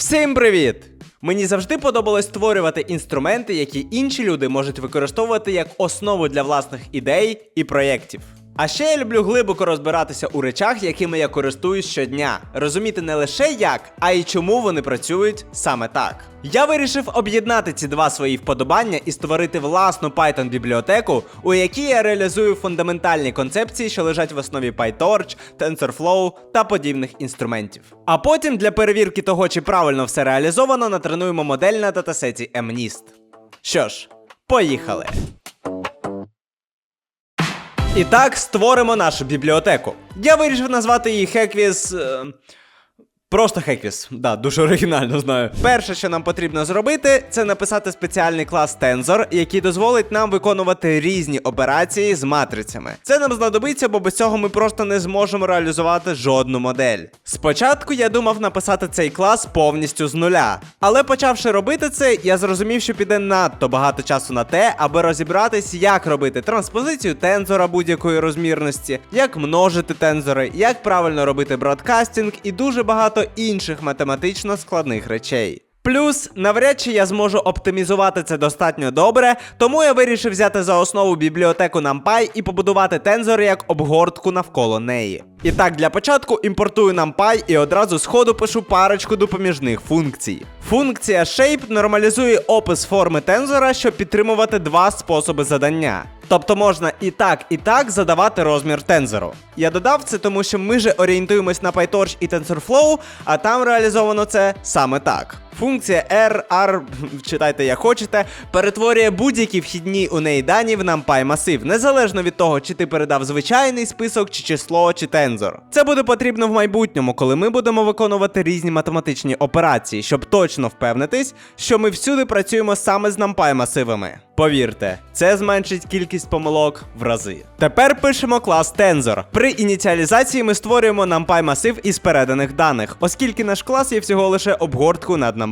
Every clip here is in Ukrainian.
Всім привіт! Мені завжди подобалось створювати інструменти, які інші люди можуть використовувати як основу для власних ідей і проєктів. А ще я люблю глибоко розбиратися у речах, якими я користуюсь щодня, розуміти не лише як, а й чому вони працюють саме так. Я вирішив об'єднати ці два свої вподобання і створити власну Python бібліотеку, у якій я реалізую фундаментальні концепції, що лежать в основі PyTorch, TensorFlow та подібних інструментів. А потім для перевірки того, чи правильно все реалізовано, натренуємо модель на датасеті MNIST. Що ж, поїхали! І так, створимо нашу бібліотеку. Я вирішив назвати її Hekvis... Просто Hekvis. Да, дуже оригінально знаю. Перше, що нам потрібно зробити, це написати спеціальний клас Tensor, який дозволить нам виконувати різні операції з матрицями. Це нам знадобиться, бо без цього ми просто не зможемо реалізувати жодну модель. Спочатку я думав написати цей клас повністю з нуля. Але почавши робити це, я зрозумів, що піде надто багато часу на те, аби розібратись, як робити транспозицію тензора будь-якої розмірності, як множити тензори, як правильно робити бродкастинг і дуже багато інших математично складних речей. Плюс, навряд чи я зможу оптимізувати це достатньо добре, тому я вирішив взяти за основу бібліотеку NumPy і побудувати тензор як обгортку навколо неї. І так, для початку імпортую NumPy і одразу з ходу пишу парочку допоміжних функцій. Функція shape нормалізує опис форми тензора, щоб підтримувати два способи задання. Тобто можна і так, і так задавати розмір тензору. Я додав це, тому що ми же орієнтуємось на PyTorch і TensorFlow, а там реалізовано це саме так. Функція R, R, читайте як хочете, перетворює будь-які вхідні у неї дані в NumPy масив, незалежно від того, чи ти передав звичайний список, чи число, чи тензор. Це буде потрібно в майбутньому, коли ми будемо виконувати різні математичні операції, щоб точно впевнитись, що ми всюди працюємо саме з NumPy масивами. Повірте, це зменшить кількість помилок в рази. Тепер пишемо клас Tensor. При ініціалізації ми створюємо NumPy масив із переданих даних, оскільки наш клас є всього лише обгортку над NumPy.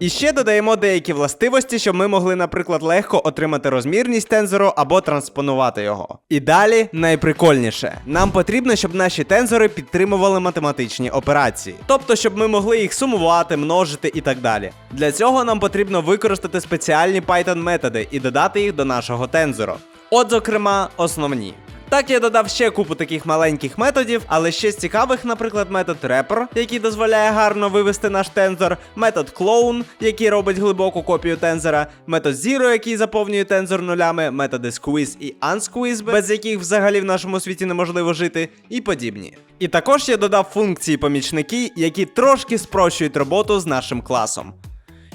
І ще додаємо деякі властивості, щоб ми могли, наприклад, легко отримати розмірність тензору або транспонувати його. І далі найприкольніше. Нам потрібно, щоб наші тензори підтримували математичні операції. Тобто, щоб ми могли їх сумувати, множити і так далі. Для цього нам потрібно використати спеціальні Python методи і додати їх до нашого тензору. От, зокрема, основні. Так, я додав ще купу таких маленьких методів, але ще з цікавих, наприклад, метод Wrapper, який дозволяє гарно вивести наш тензор, метод Clone, який робить глибоку копію тензора, метод Zero, який заповнює тензор нулями, методи Squeeze і Unsqueeze, без яких взагалі в нашому світі неможливо жити, і подібні. І також я додав функції помічники, які трошки спрощують роботу з нашим класом.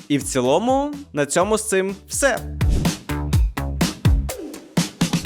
І в цілому, на цьому з цим все.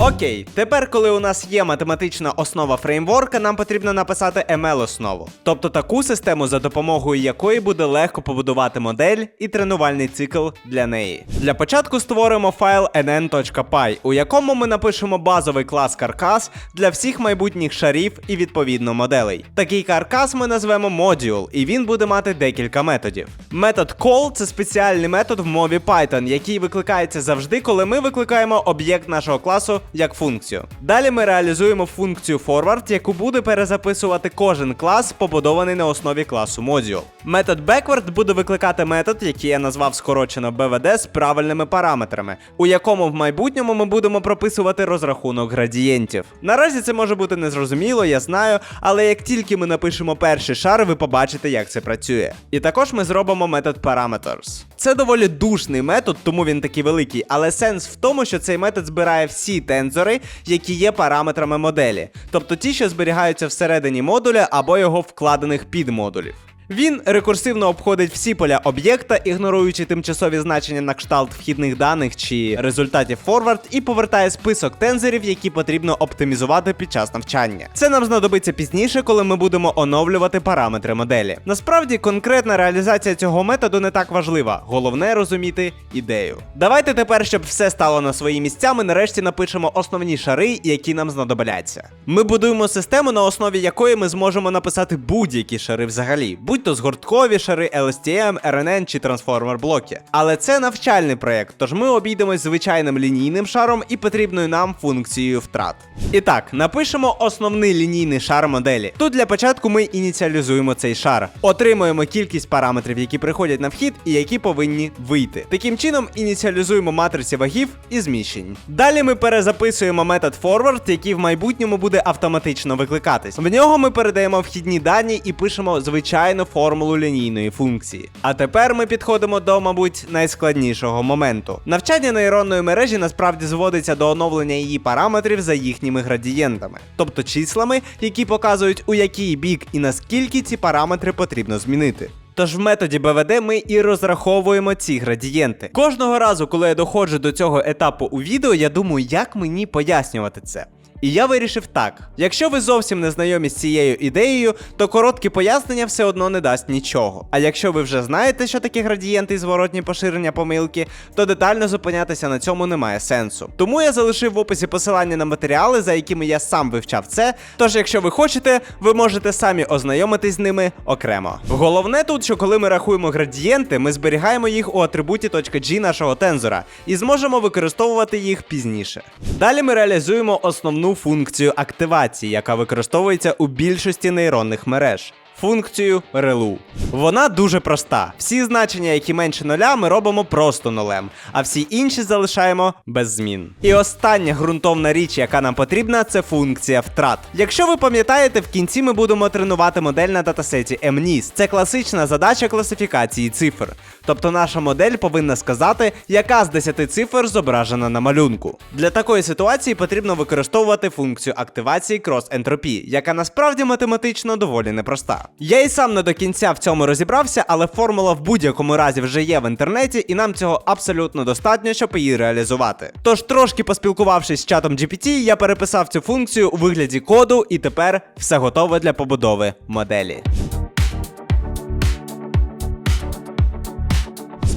Окей, тепер, коли у нас є математична основа фреймворка, нам потрібно написати ML-основу. Тобто таку систему, за допомогою якої буде легко побудувати модель і тренувальний цикл для неї. Для початку створимо файл nn.py, у якому ми напишемо базовий клас каркас для всіх майбутніх шарів і відповідно моделей. Такий каркас ми назвемо Module, і він буде мати декілька методів. Метод call це спеціальний метод в мові Python, який викликається завжди, коли ми викликаємо об'єкт нашого класу як функцію. Далі ми реалізуємо функцію forward, яку буде перезаписувати кожен клас, побудований на основі класу Module. Метод backward буде викликати метод, який я назвав скорочено BVD з правильними параметрами, у якому в майбутньому ми будемо прописувати розрахунок градієнтів. Наразі це може бути незрозуміло, я знаю, але як тільки ми напишемо перший шар, ви побачите, як це працює. І також ми зробимо метод parameters. Це доволі душний метод, тому він такий великий, але сенс в тому, що цей метод збирає всі тензори, які є параметрами моделі, тобто ті, що зберігаються всередині модуля або його вкладених підмодулів. Він рекурсивно обходить всі поля об'єкта, ігноруючи тимчасові значення на кшталт вхідних даних чи результатів форвард, і повертає список тензорів, які потрібно оптимізувати під час навчання. Це нам знадобиться пізніше, коли ми будемо оновлювати параметри моделі. Насправді, конкретна реалізація цього методу не так важлива. Головне розуміти ідею. Давайте тепер, щоб все стало на свої місця, ми нарешті напишемо основні шари, які нам знадобляться. Ми будуємо систему, на основі якої ми зможемо написати будь-які шари взагалі. Будь то згорткові шари LSTM, RNN чи трансформер блоки. Але це навчальний проєкт, тож ми обійдемось звичайним лінійним шаром і потрібною нам функцією втрат. І так, напишемо основний лінійний шар моделі. Тут для початку ми ініціалізуємо цей шар, отримуємо кількість параметрів, які приходять на вхід і які повинні вийти. Таким чином ініціалізуємо матриці вагів і зміщень. Далі ми перезаписуємо метод forward, який в майбутньому буде автоматично викликатись. В нього ми передаємо вхідні дані і пишемо звичайну формулу лінійної функції. А тепер ми підходимо до, мабуть, найскладнішого моменту. Навчання нейронної мережі насправді зводиться до оновлення її параметрів за їхніми градієнтами, тобто числами, які показують у який бік і наскільки ці параметри потрібно змінити. Тож в методі BVD ми і розраховуємо ці градієнти. Кожного разу, коли я доходжу до цього етапу у відео, я думаю, як мені пояснювати це. І я вирішив так: якщо ви зовсім не знайомі з цією ідеєю, то коротке пояснення все одно не дасть нічого. А якщо ви вже знаєте, що таке градієнти і зворотні поширення помилки, то детально зупинятися на цьому немає сенсу. Тому я залишив в описі посилання на матеріали, за якими я сам вивчав це. Тож, якщо ви хочете, ви можете самі ознайомитись з ними окремо. Головне тут, що коли ми рахуємо градієнти, ми зберігаємо їх у атрибуті .g нашого тензора і зможемо використовувати їх пізніше. Далі ми реалізуємо основну функцію активації, яка використовується у більшості нейронних мереж. Функцію релу. Вона дуже проста. Всі значення, які менше нуля, ми робимо просто нулем, а всі інші залишаємо без змін. І остання ґрунтовна річ, яка нам потрібна, це функція втрат. Якщо ви пам'ятаєте, в кінці ми будемо тренувати модель на датасеті MNIST. Це класична задача класифікації цифр. Тобто наша модель повинна сказати, яка з 10 цифр зображена на малюнку. Для такої ситуації потрібно використовувати функцію активації крос-ентропії, яка насправді математично доволі непроста. Я і сам не до кінця в цьому розібрався, але формула в будь-якому разі вже є в інтернеті, і нам цього абсолютно достатньо, щоб її реалізувати. Тож, трошки поспілкувавшись з чатом GPT, я переписав цю функцію у вигляді коду, і тепер все готове для побудови моделі.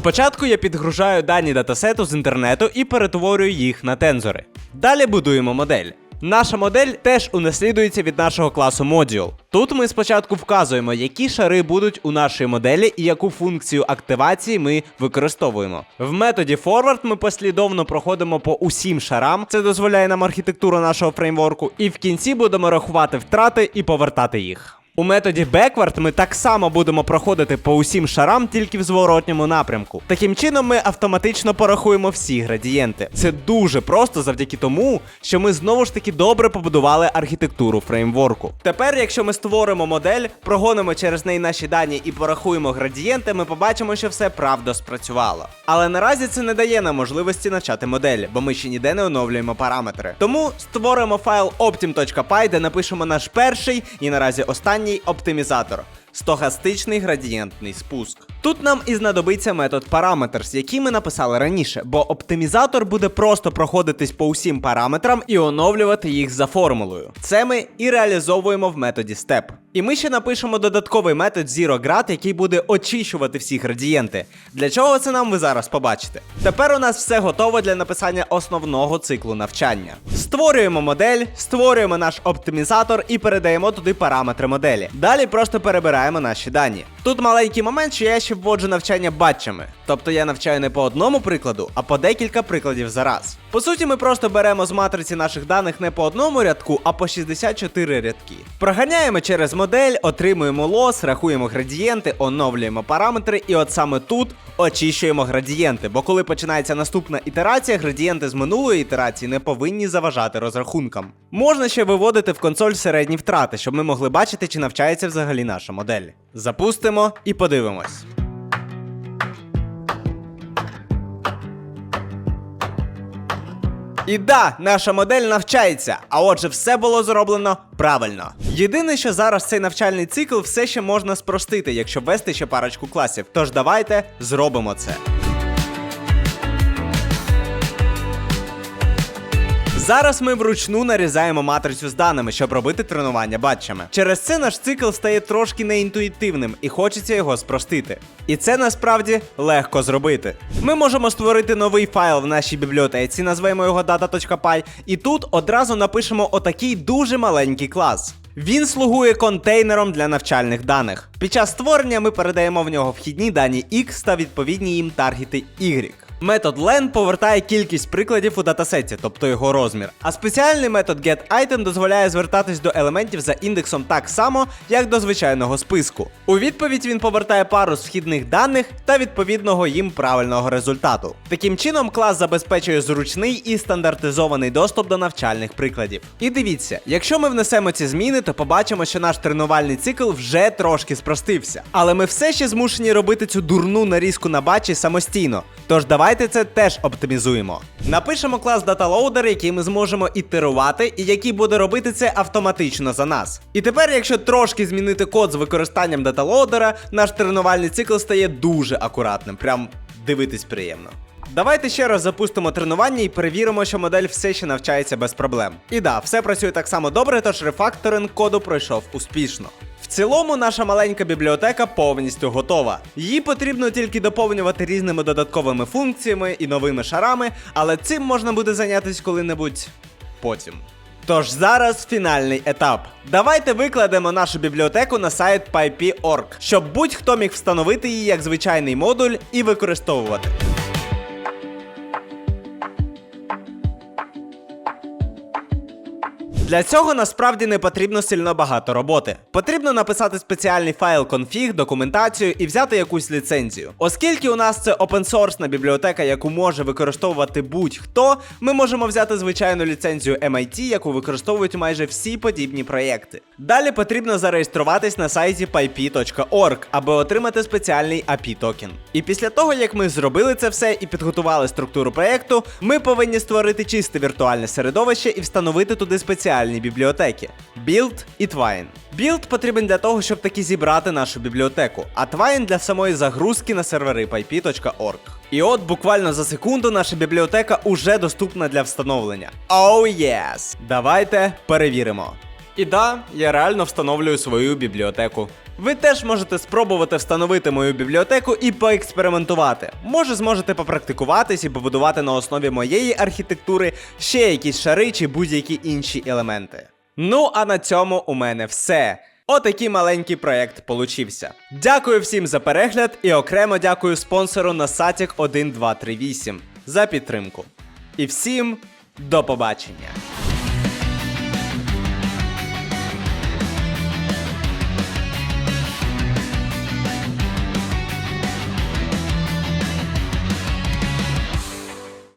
Спочатку я підгружаю дані датасету з інтернету і перетворюю їх на тензори. Далі будуємо модель. Наша модель теж унаслідується від нашого класу Module. Тут ми спочатку вказуємо, які шари будуть у нашій моделі і яку функцію активації ми використовуємо. В методі forward ми послідовно проходимо по усім шарам, це дозволяє нам архітектура нашого фреймворку, і в кінці будемо рахувати втрати і повертати їх. У методі backward ми так само будемо проходити по усім шарам, тільки в зворотньому напрямку. Таким чином, ми автоматично порахуємо всі градієнти. Це дуже просто завдяки тому, що ми знову ж таки добре побудували архітектуру фреймворку. Тепер, якщо ми створимо модель, прогонимо через неї наші дані і порахуємо градієнти, ми побачимо, що все правда спрацювало. Але наразі це не дає нам можливості навчати модель, бо ми ще ніде не оновлюємо параметри. Тому створимо файл optim.py, де напишемо наш перший і наразі останній оптимізатор. Стохастичний градієнтний спуск. Тут нам і знадобиться метод parameters, який ми написали раніше, бо оптимізатор буде просто проходитись по усім параметрам і оновлювати їх за формулою. Це ми і реалізовуємо в методі step. І ми ще напишемо додатковий метод ZeroGrad, який буде очищувати всі градієнти. Для чого це нам ви зараз побачите? Тепер у нас все готово для написання основного циклу навчання. Створюємо модель, створюємо наш оптимізатор і передаємо туди параметри моделі. Далі просто перебираємо наші дані. Тут маленький момент, що я ще вводжу навчання батчами. Тобто я навчаю не по одному прикладу, а по декілька прикладів за раз. По суті, ми просто беремо з матриці наших даних не по одному рядку, а по 64 рядки. Проганяємо через модель, отримуємо лос, рахуємо градієнти, оновлюємо параметри, і от саме тут очищуємо градієнти. Бо коли починається наступна ітерація, градієнти з минулої ітерації не повинні заважати розрахункам. Можна ще виводити в консоль середні втрати, щоб ми могли бачити, чи навчається взагалі наша модель. Запустимо і подивимось. І да, наша модель навчається, а отже, все було зроблено правильно. Єдине, що зараз цей навчальний цикл все ще можна спростити, якщо ввести ще парочку класів. Тож давайте зробимо це. Зараз ми вручну нарізаємо матрицю з даними, щоб робити тренування батчами. Через це наш цикл стає трошки неінтуїтивним і хочеться його спростити. І це насправді легко зробити. Ми можемо створити новий файл в нашій бібліотеці, назвемо його data.py, і тут одразу напишемо отакий дуже маленький клас. Він слугує контейнером для навчальних даних. Під час створення ми передаємо в нього вхідні дані X та відповідні їм таргети Y. Метод len повертає кількість прикладів у датасеті, тобто його розмір. А спеціальний метод getItem дозволяє звертатись до елементів за індексом так само, як до звичайного списку. У відповідь він повертає пару з вхідних даних та відповідного їм правильного результату. Таким чином, клас забезпечує зручний і стандартизований доступ до навчальних прикладів. І дивіться, якщо ми внесемо ці зміни, то побачимо, що наш тренувальний цикл вже трошки спростився. Але ми все ще змушені робити цю дурну нарізку на бачі самостійно. Тож давайте це теж оптимізуємо. Напишемо клас DataLoader, який ми зможемо ітерувати, і який буде робити це автоматично за нас. І тепер, якщо трошки змінити код з використанням DataLoader, наш тренувальний цикл стає дуже акуратним. Прям дивитись приємно. Давайте ще раз запустимо тренування і перевіримо, що модель все ще навчається без проблем. І да, все працює так само добре, тож рефакторинг коду пройшов успішно. Цілому наша маленька бібліотека повністю готова. Її потрібно тільки доповнювати різними додатковими функціями і новими шарами, але цим можна буде зайнятися коли-небудь потім. Тож зараз фінальний етап. Давайте викладемо нашу бібліотеку на сайт PyP.org, щоб будь-хто міг встановити її як звичайний модуль і використовувати. Для цього насправді не потрібно сильно багато роботи. Потрібно написати спеціальний файл config, документацію і взяти якусь ліцензію. Оскільки у нас це опенсорсна бібліотека, яку може використовувати будь-хто, ми можемо взяти звичайну ліцензію MIT, яку використовують майже всі подібні проєкти. Далі потрібно зареєструватись на сайті pyp.org, аби отримати спеціальний API токен. І після того, як ми зробили це все і підготували структуру проєкту, ми повинні створити чисте віртуальне середовище і встановити туди спеціальні бібліотеки Build і Twine. Build потрібен для того, щоб таки зібрати нашу бібліотеку, а Twine для самої загрузки на сервери pyp.org. І от буквально за секунду наша бібліотека уже доступна для встановлення. Oh yes! Давайте перевіримо. І да, я реально встановлюю свою бібліотеку. Ви теж можете спробувати встановити мою бібліотеку і поекспериментувати. Може, зможете попрактикуватись і побудувати на основі моєї архітектури ще якісь шари чи будь-які інші елементи. Ну а на цьому у мене все. Отакий маленький проект получився. Дякую всім за перегляд і окремо дякую спонсору на Satic 1238 за підтримку. І всім до побачення!